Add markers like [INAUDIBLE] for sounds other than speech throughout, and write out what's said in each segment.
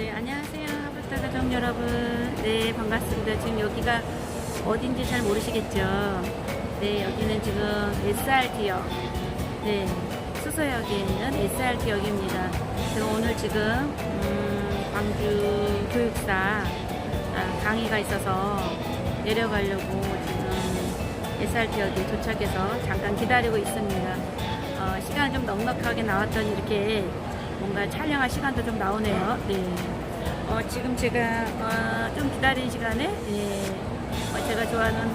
네, 안녕하세요. 하부타 가족 여러분. 네, 반갑습니다. 지금 여기가 어딘지 잘 모르시겠죠? 네, 여기는 지금 SRT역. 네, 수서역에 있는 SRT역입니다. 제가 오늘 지금, 음, 광주 교육사 아, 강의가 있어서 내려가려고 지금 SRT역에 도착해서 잠깐 기다리고 있습니다. 어, 시간을 좀 넉넉하게 나왔더니 이렇게 뭔가 촬영할 시간도 좀 나오네요. 네. 어, 지금 제가 어, 좀 기다린 시간에 네. 어, 제가 좋아하는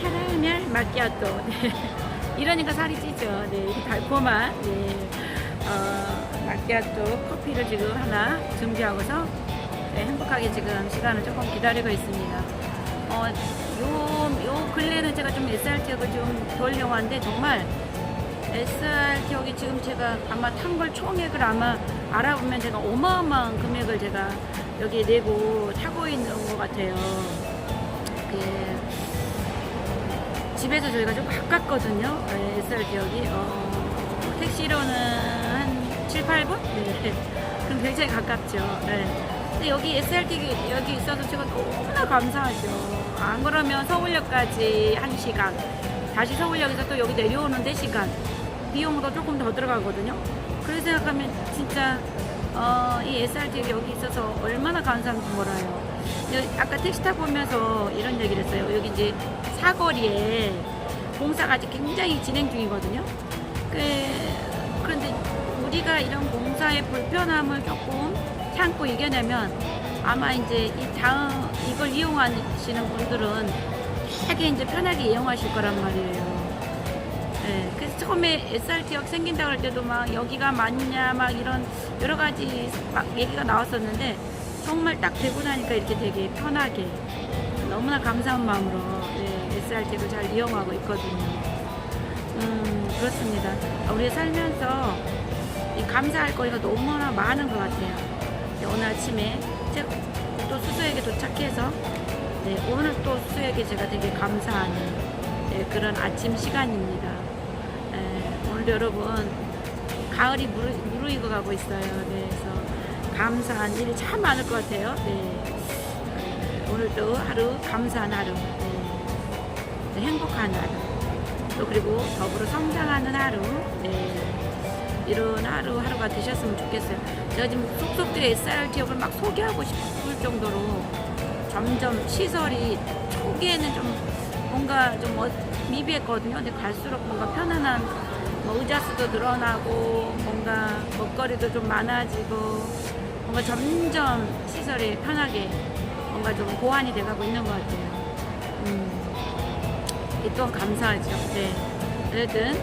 캐러멜 마키아토 네. [LAUGHS] 이러니까 살이 찌죠. 네. 달콤한 네. 어, 마키아토 커피를 지금 하나 준비하고서 네, 행복하게 지금 시간을 조금 기다리고 있습니다. 어, 요, 요 근래는 제가 좀 SRT역을 좀 돌려고 하는데 정말 SRT역이 지금 제가 아마 탄 걸 총액을 아마 알아보면 제가 어마어마한 금액을 제가 여기에 내고 타고 있는 것 같아요. 그 집에서 저희가 좀 가깝거든요. 네, SRT역이. 어, 택시로는 한 7, 8분? 네. 그럼 굉장히 가깝죠. 네. 근데 여기 SRT 여기 있어서 제가 너무나 감사하죠. 안 그러면 서울역까지 1시간, 다시 서울역에서 또 여기 내려오는데 시간, 비용도 조금 더 들어가거든요. 그래서 생각하면 진짜 어, 이 SRT 여기 있어서 얼마나 감사한지 몰라요. 아까 택시 타고 오면서 이런 얘기를 했어요. 여기 이제 사거리에 공사가 아직 굉장히 진행 중이거든요. 그, 그런데 우리가 이런 공사의 불편함을 조금 참고 이겨내면 아마 이제 이 다음 이걸 이용하시는 분들은 되게 이제 편하게 이용하실 거란 말이에요. 네, 그래서 처음에 SRT역 생긴다고 할 때도 막 여기가 맞냐 막 이런 여러 가지 막 얘기가 나왔었는데 정말 딱 되고 나니까 이렇게 되게 편하게 너무나 감사한 마음으로 네, SRT를 잘 이용하고 있거든요. 음, 그렇습니다. 우리 살면서 이 감사할 거리가 너무나 많은 것 같아요. 네, 오늘 아침에 또 수서역에 도착해서 네, 오늘 또 수서역에 제가 되게 감사하는 네, 그런 아침 시간입니다. 네, 오늘 여러분 가을이 무르, 무르익어 가고 있어요. 네, 그래서 감사한 일이 참 많을 것 같아요. 네. 네, 오늘도 하루 감사한 하루, 네, 네, 행복한 하루, 또 그리고 더불어 성장하는 하루, 네, 이런 하루 하루가 되셨으면 좋겠어요. 제가 지금 속속들이 SRT역을 막 소개하고 싶을 정도로 점점 시설이 초기에는 좀 뭔가 좀 어- 미비했거든요. 근데 갈수록 뭔가 편안한 뭐 의자 수도 늘어나고 뭔가 먹거리도 좀 많아지고 뭔가 점점 시설이 편하게 뭔가 좀 보완이 돼가고 있는 것 같아요. 음, 이 또한 감사하죠. 네. 어쨌든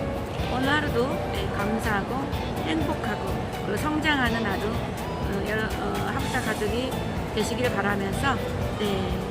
오늘 하루도 네, 감사하고 행복하고 그리고 성장하는 하루 어, 여러 어, 하부타 가족이 되시길 바라면서 네, 어,